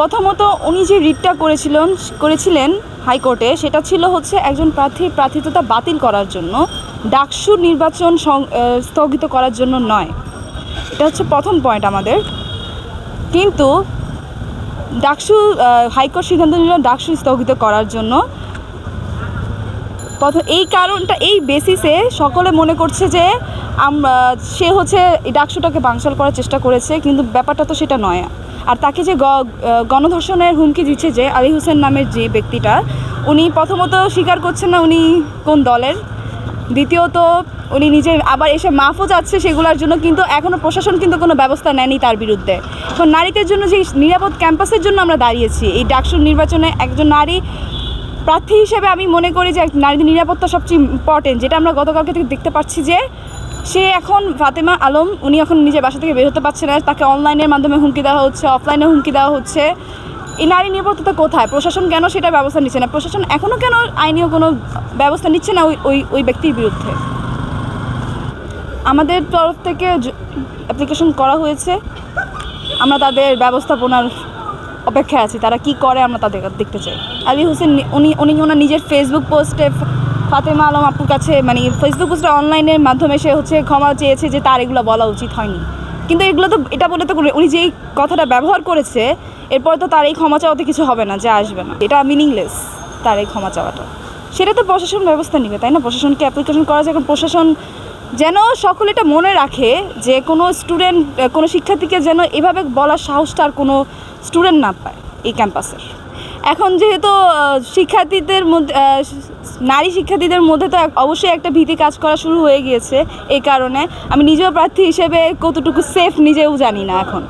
প্রথমত উনি যে রিটটা করেছিলেন করেছিলেন হাইকোর্টে, সেটা ছিল হচ্ছে একজন প্রার্থীর প্রার্থিতা বাতিল করার জন্য ডাকসুর নির্বাচন স্থগিত করার জন্য নয়। এটা হচ্ছে প্রথম পয়েন্ট আমাদের। কিন্তু ডাকসু হাইকোর্ট সিদ্ধান্ত নিল ডাকসু স্থগিত করার জন্য। প্রথম এই কারণটা এই বেসিসে সকলে মনে করছে যে আমরা, সে হচ্ছে ডাকসুটাকে বাংশাল করার চেষ্টা করেছে, কিন্তু ব্যাপারটা তো সেটা নয়। আর তাকে যে গণধর্ষণের হুমকি দিচ্ছে যে আলী হোসেন নামের যে ব্যক্তিটা, উনি প্রথমত স্বীকার করছেন না উনি কোন দলের, দ্বিতীয়ত উনি নিজে আবার এসে মাফও যাচ্ছে সেগুলোর জন্য, কিন্তু এখনও প্রশাসন কিন্তু কোনো ব্যবস্থা নেয়নি তার বিরুদ্ধে। এখন নারীদের জন্য যে নিরাপদ ক্যাম্পাসের জন্য আমরা দাঁড়িয়েছি, এই ডাকসুর নির্বাচনে একজন নারী প্রার্থী হিসেবে আমি মনে করি যে নারীদের নিরাপত্তা সবচেয়ে ইম্পর্টেন্ট যেটা আমরা গতকালকে থেকে দেখতে পাচ্ছি যে সে এখন ফাতেমা আলম, উনি এখন নিজের বাসা থেকে বের হতে পারছে না। তাকে অনলাইনের মাধ্যমে হুমকি দেওয়া হচ্ছে অফলাইনে হুমকি দেওয়া হচ্ছে। এই নারী নিরাপত্তা কোথায়? প্রশাসন কেন সেটা ব্যবস্থা নিচ্ছে না? প্রশাসন এখনও কেন আইনীয় কোনো ব্যবস্থা নিচ্ছে না ওই ওই ওই ব্যক্তির বিরুদ্ধে? আমাদের তরফ থেকে অ্যাপ্লিকেশন করা হয়েছে। আমরা তাদের ব্যবস্থাপনার অপেক্ষায় আছি, তারা কি করে আমরা তাদের দেখতে চাই। আলী হোসেন উনি উনি ওনার নিজের ফেসবুক পোস্টে ফাতেমা আলম আপুর কাছে মানে ফেসবুক পোস্টে অনলাইনের মাধ্যমে সে হচ্ছে ক্ষমা চেয়েছে যে তার এগুলো বলা উচিত হয়নি। কিন্তু এগুলো তো, এটা বলে তো উনি যেই কথাটা ব্যবহার করেছে, এরপর তো তার এই ক্ষমা চাওয়াতে কিছু হবে না, যে আসবে না। এটা মিনিংলেস তার এই ক্ষমা চাওয়াটা। সেটা তো প্রশাসন ব্যবস্থা নেবে, তাই না? প্রশাসনকে অ্যাপ্লিকেশন করা যায়, এখন প্রশাসন যেন সকলে এটা মনে রাখে যে কোনো স্টুডেন্ট কোনো শিক্ষার্থীকে যেন এভাবে বলার সাহসটা আর কোনো স্টুডেন্ট না পায় এই ক্যাম্পাসের এখন যেহেতু শিক্ষার্থীদের মধ্যে নারী শিক্ষার্থীদের মধ্যে তো অবশ্যই একটা ভীতি কাজ করা শুরু হয়ে গিয়েছে এই কারণে। আমি নিজেও প্রার্থী হিসেবে কতটুকু সেফ নিজেও জানি না এখন।